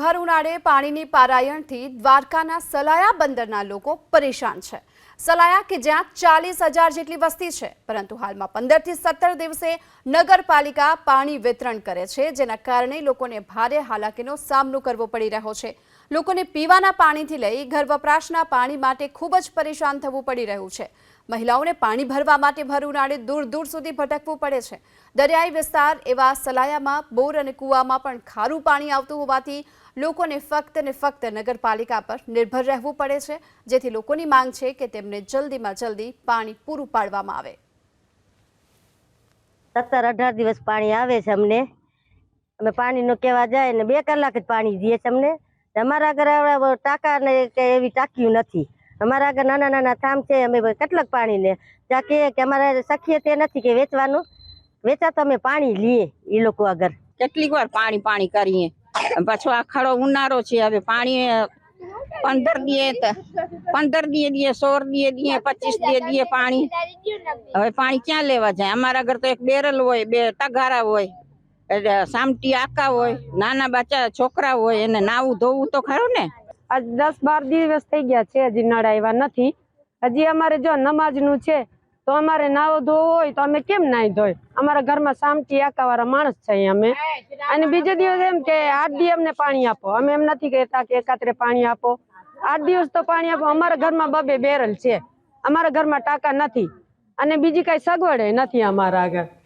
ભર ઉનાળે પાણીની પારાયણથી દ્વારકાના સલાયા બંદરના લોકો પરેશાન છે. સલાયા કે જ્યાં ચાલીસ હજાર જેટલી વસ્તી છે, પરંતુ હાલમાં પંદરથી સત્તર દિવસે નગરપાલિકા પાણી વિતરણ કરે છે, જેના કારણે લોકોને ભારે હાલાકીનો સામનો કરવો પડી રહ્યો છે. લોકોને પીવાના પાણીથી લઈ ઘર વપરાશના પાણી માટે ખૂબ જ પરેશાન થવું પડી રહ્યું છે. મહિલાઓને પાણી ભરવા માટે ભર ઉનાળે દૂર દૂર સુધી ભટકવું પડે છે. દરિયાઈ વિસ્તાર એવા સલાયામાં, બોર અને કૂવામાં પણ ખારું પાણી આવતું હોવાથી લોકોને ફક્ત ને ફક્ત નગરપાલિકા પર નિર્ભર રહેવું પડે છે, જેથી લોકોની માંગ છે કે તેમને જલ્દીમાં જલ્દી પાણી પૂરું પાડવામાં આવે. સત્તર અઢાર દિવસ પાણી આવે છે અમને. અમે પાણીનો કહેવા જાય ને બે કલાક જ પાણી દઈએ છે અમને. અમારા હવે ટાંકા ને કે એવી ટાંકીયું નથી. અમારા આગળ નાના નાના થામ છે, અમે કેટલાક પાણી લે. ત્યાં કે અમારે સખીએ તે નથી કે વેચવાનું. વેચા તો અમે પાણી લઈએ એ લોકો આગળ કેટલીક વાર પાણી પાણી કરીએ. પાછો આ ખડો ઉનાળો છે, હવે પાણી પંદર દીએ પંદર દીએ દીએ, સોળ દીએ દીએ, પચીસ દીએ દીએ પાણી. હવે પાણી ક્યાં લેવા જાય? અમારા ઘર તો એક બેરલ હોય, બે તગારા હોય. સામટી આકા હોય, નાના બચ્ચા છોકરા હોય, એને નાવું ધોવું તો ખરું ને? આજ દસ બાર દિવસ થઈ ગયા છે, હજી નળ આવ્યા નથી. હજી અમારે જો નમાજનું છે, તો અમારે નાવો ધોવો હોય, તો અમે કેમ નાઈ ધોય અમારા ઘરમાં સામટી આકાવાળા માણસ છે અમે. અને બીજે દિવસ એમ કે આઠ દી અમને પાણી આપો. અમે એમ નથી કહેતા કે એકાત્રે પાણી આપો. આઠ દિવસ તો પાણી આપો. અમારા ઘરમાં બબે બેરલ છે. અમારા ઘરમાં ટાંકા નથી. અને બીજી કઈ સગવડ નથી અમારા આગળ.